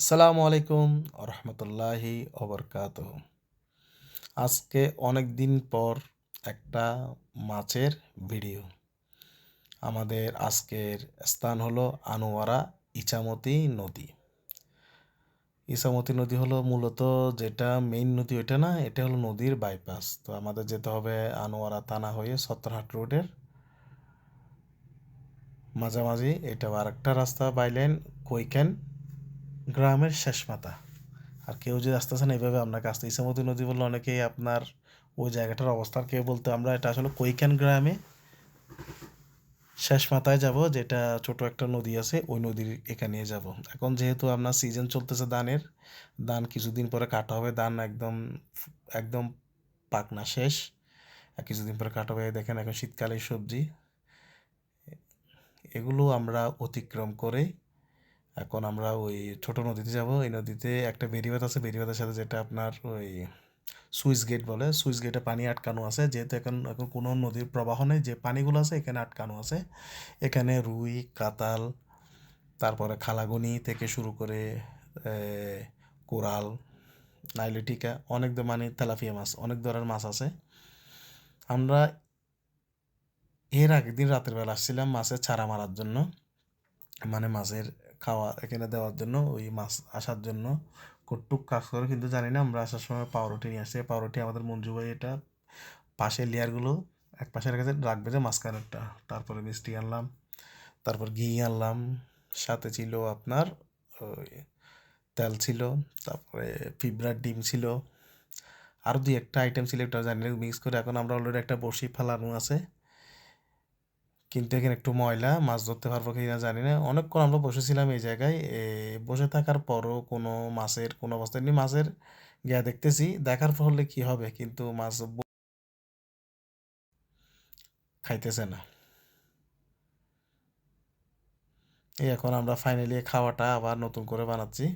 আসসালামু আলাইকুম রহমতুল্লাহি অবরকাত আজকে অনেক দিন পর একটা মাছের ভিডিও। আমাদের আজকের স্থান হলো আনোয়ারা ইচামতি নদী। ইসামতি নদী হলো মূলত যেটা মেইন নদী, ওইটা না, এটা হলো নদীর বাইপাস তো আমাদের যেতে হবে আনোয়ারা তানা হয়ে সত্তরহাট রোডের। মাঝামাঝি এটা আরেকটা রাস্তা বাইলেন কৈকেন। গ্রামের শেষ মাথা। আর কেউ যদি আসতেছেন এইভাবে আপনাকে আসতে। ইসামতি নদী বললে অনেকেই আপনার ওই জায়গাটার অবস্থান কেউ বলতে, আমরা এটা আসলে কৈখান গ্রামে শেষ মাথায় যাব, যেটা ছোট একটা নদী আছে, ওই নদীর এখানে যাব। এখন যেহেতু আপনার সিজন চলতেছে ধানের, ধান কিছুদিন পরে কাটা হবে। ধান একদম একদম পাকনা শেষ। আর কিছুদিন পরে কাটা হবে। দেখেন এখন শীতকালের সবজি। এগুলো আমরা অতিক্রম করে এখন আমরা ওই ছোট নদীতে যাব। এই নদীতে একটা বেরিবাদ আছে বেরিবাদের সাথে যেটা আপনার ওই সুইচ গেট বলে। সুইচ গেটে পানি আটকানো আছে, যেহেতু এখন এখন কোনো নদীর প্রবাহ নেই, যে পানিগুলো আছে এখানে আটকানো আছে। এখানে রুই কাতাল তারপরে খালাগুনি থেকে শুরু করে কোরাল, নাইলেটিকা, অনেক মানে তেলাপিয়া মাছ, অনেক ধরনের মাছ আছে। আমরা এর আগের দিন রাতের বেলা আসছিলাম মাছের ছাড়া মারার জন্য। মানে মাছের খাওয়া এখানে দেওয়ার জন্য, ওই মাছ আসার জন্য। কটুক কাজ করে, কিন্তু জানি না, আমরা আসার সময় পাউরুটি নিয়ে আসছি পাউরুটি আমাদের মঞ্জু ভাই এটা পাশের লেয়ারগুলো এক পাশে রেখেছে রাখবে যে মাঝখানেরটা। তারপরে মিষ্টি আনলাম, তারপর ঘি আনলাম, সাথে ছিল আপনার ওই তেল ছিল, তারপরে পিঁপড়ার ডিম ছিল। আরও দুই একটা আইটেম ছিল একটা জানি মিক্স করে। এখন আমরা অলরেডি একটা বসি ফালানো আছে। কিন্তু এখানে একটু ময়লা, মাছ ধরতে পারব কি না জানি না। অনেকক্ষণ আমরা বসেছিলাম এই জায়গায় বসে থাকার পরও কোনো মাছের, কোনো অবস্থায় নেই। মাছের গিয়া দেখতেছি, দেখার ফলে কি হবে? কিন্তু মাছ খাইতেছে না। এই এখন আমরা ফাইনালি খাওয়াটা আবার নতুন করে বানাচ্ছি।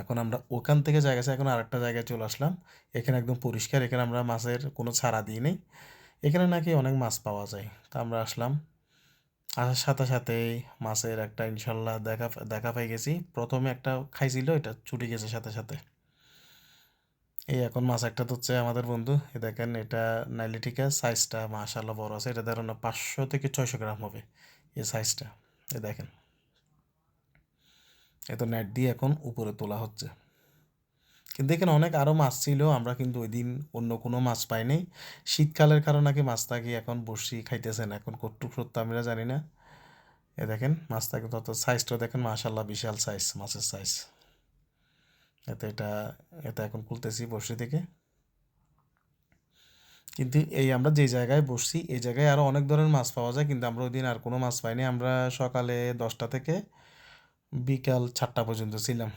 এখন আমরা ওখান থেকে জায়গা এখন আরেকটা জায়গায় চলে আসলাম। এখানে একদম পরিষ্কার, এখানে আমরা মাছের কোনো ছাড়া দিই নেই। এখানে নাকি অনেক মাছ পাওয়া যায়। তা আমরা আসলাম। আসার সাথে সাথে মাছের একটা ইনশাল্লাহ দেখা দেখা পাই গেছি। প্রথমে একটা খাইছিল, এটা ছুটে গেছে সাথে সাথে। এই এখন মাছ একটা হচ্ছে আমাদের বন্ধু। এ দেখেন, এটা নাইলিটিকা সাইজটা মাশাল্লাহ বড় আছে। এটা ধরুন পাঁচশো থেকে ছয়শো গ্রাম হবে এই সাইজটা এ দেখেন। এত নেট দিয়ে এখন উপরে তোলা হচ্ছে। কিন্তু এখানে অনেক আরও মাছ ছিল, আমরা কিন্তু ওই দিন অন্য কোনো মাছ পাইনি শীতকালের কারণে নাকি মাছটাকে এখন বসি খাইতেছেন, এখন কটুক সত্য আমরা জানি না। এ দেখেন, মাছটাকে তত সাইজটা দেখেন মাশাল্লাহ বিশাল সাইজ মাছের সাইজ এতে এটা এটা এখন খুলতেছি বসি থেকে। কিন্তু এই আমরা যে জায়গায় বসছি, এই জায়গায় আরও অনেক ধরনের মাছ পাওয়া যায়, কিন্তু আমরা ওই দিন আর কোনো মাছ পাইনি। আমরা সকালে দশটা থেকে বিকাল চারটা পর্যন্ত ছিলাম।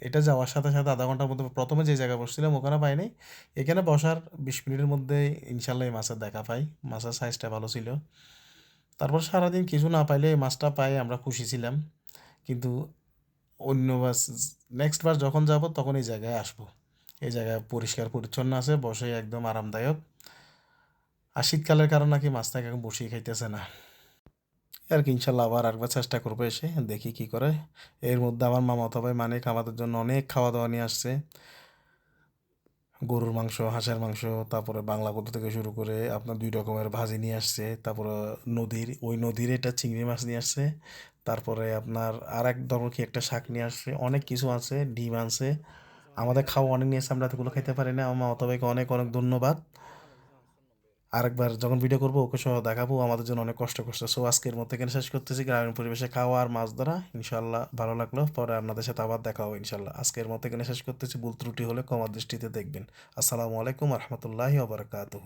এটা যাওয়ার সাথে সাথে আধা ঘণ্টার মধ্যে প্রথমে যে জায়গায় বসছিলাম ওখানে পাইনি। এখানে বসার বিশ মিনিটের মধ্যে ইনশাল্লাহ এই মাছের দেখা পাই। মাছের সাইজটা ভালো ছিল। তারপর সারাদিন কিছু না পাইলে এই মাছটা পাই, আমরা খুশি ছিলাম। কিন্তু অন্য বাস নেক্সট বার যখন যাব তখন এই জায়গায় আসব। এই জায়গায় পরিষ্কার পরিচ্ছন্ন আছে, বসে একদম আরামদায়ক। আর শীতকালের কারণ নাকি মাছটাকে এখন বসিয়ে খাইতেছে না। আর কি, ইনশাল্লাহ আবার একবার চেষ্টা করব এসে, দেখি কি করে। এর মধ্যে আমার মামাতো ভাই মানিক, আমাদের জন্য অনেক খাওয়া দাওয়া নিয়ে আসছে। গরুর মাংস, হাঁসের মাংস, তারপরে বাংলা কত থেকে শুরু করে আপনার দুই রকমের ভাজি নিয়ে আসছে। তারপরে নদীর, ওই নদীর এটা চিংড়ি মাছ নিয়ে আসছে। তারপরে আপনার আর এক ধরনের কি একটা শাক নিয়ে আসছে, অনেক কিছু আছে, ডিম আনছে আমাদের খাওয়া অনেক নিয়ে আসছে আমরা এতগুলো খাইতে পারি না। আমার মামাতো ভাইকে অনেক অনেক ধন্যবাদ। আরেকবার যখন ভিডিও করব, ওকে সহ দেখাবো, আমাদের জন্য অনেক কষ্ট করছে। সো আজকের মতো এখানে শেষ করতেছি। গ্রামীণ পরিবেশে খাওয়া আর মাছ ধরা ইনশাল্লাহ ভালো লাগল। পরে আপনাদের সাথে আবার দেখা হবে ইনশাল্লাহ আজকের মতো এখানে শেষ করতেছি। ভুল ত্রুটি হলে কমার দৃষ্টিতে দেখবেন। আসসালামু আলাইকুম রহমতুল্লাহি আবরকাতহ